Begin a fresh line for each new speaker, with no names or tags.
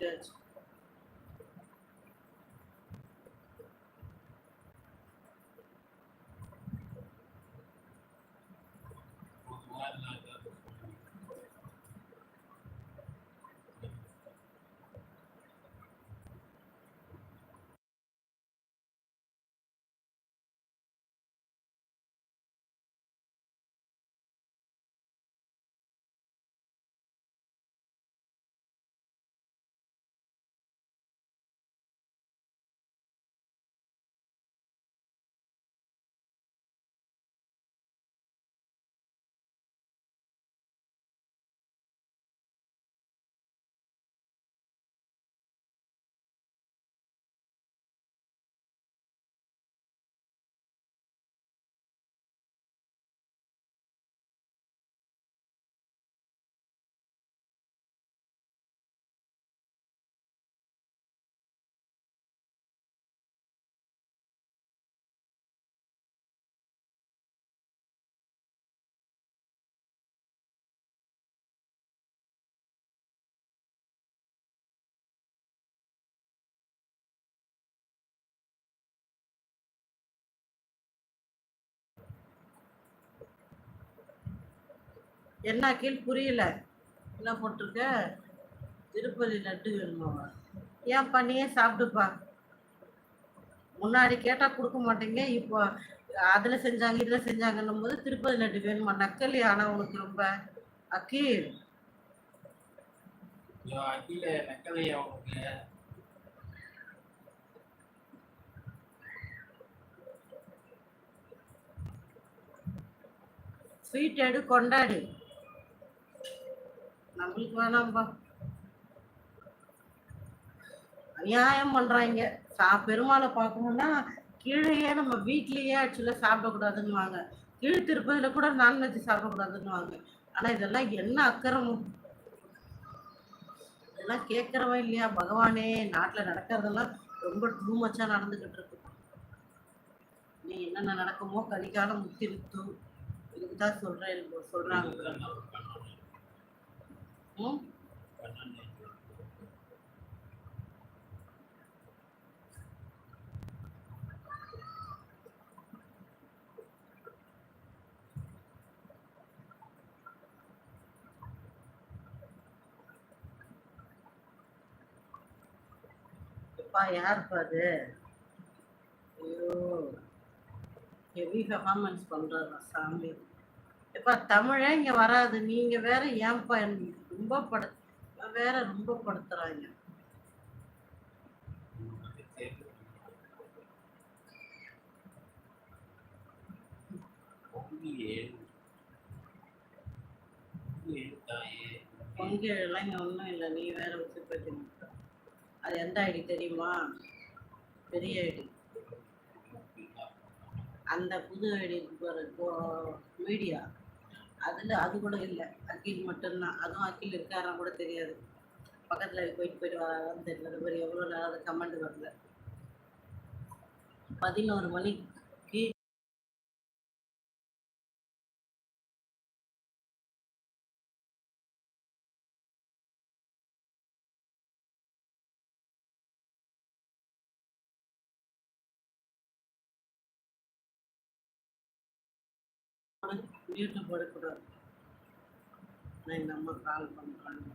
judge என்ன கீழ் புரியல? என்ன போட்டிருக்க? திருப்பதி லட்டு வேணுமாவா ஏன் பண்ணியே சாப்பிட்டுப்பா முன்னாடி கேட்டால் கொடுக்க மாட்டீங்க இப்போ அதில் செஞ்சாங்க இதில் செஞ்சாங்கன்னும் போது திருப்பதி லட்டு வேணுமா? நக்கல் ஆனால் உனக்கு ரொம்ப. அக்கீல். ஸ்வீட் எடு கொண்டாடு. நம்மளுக்கு வேணாம்பா அநியாயம் பண்றாங்க. சா பெருமாளை பார்க்கணும்னா கீழேயே நம்ம வீட்லயே ஆக்சுவலா சாப்பிடக்கூடாதுன்னுவாங்க. கீழ் திருப்பதியில கூட நான்வெஜ் சாப்பிடக்கூடாதுன்னுவாங்க. ஆனா இதெல்லாம் என்ன அக்கிரமம்? இதெல்லாம் கேட்கறவன் இல்லையா? பகவானே நாட்டுல நடக்கிறதெல்லாம் ரொம்ப டூ மச்சா நடந்துகிட்டு இருக்கு. நீ என்னென்ன நடக்குமோ கலிகாலம் முத்திருத்தும். இதுக்கு தான் சொல்றேன் சொல்றாங்க. ம் எப்பா யாருப்பா அது? ஐயோ ஹெவி பெர்ஃபார்மன்ஸ் பண்றாரு சாமி இப்போ தமிழே இங்க வராது. நீங்க வேற ஏன்பா என்னை ரொம்ப பட வேற ரொம்ப படுத்துறாங்க. பொங்கலாம் எல்லாம் இங்க ஒன்றும் இல்லை. நீ வேற வச்சு போயிட்டு அது எந்த ஐடி தெரியுமா? பெரிய ஐடி. அந்த புது ஐடி மீடியா அதில் அது கூட இல்லை. அகில் மட்டும்தான். அதுவும் அக்கில் இருக்காரா கூட தெரியாது. பக்கத்தில் போயிட்டு போயிட்டு வரான்னு தெரியல ஒரு எவ்வளோ நேரம் கமெண்ட் வரல. பதினோரு மணி மியூட்டு போடக்கூடாது. நான் எங்கள் அம்மா கால் பண்ணுறாங்க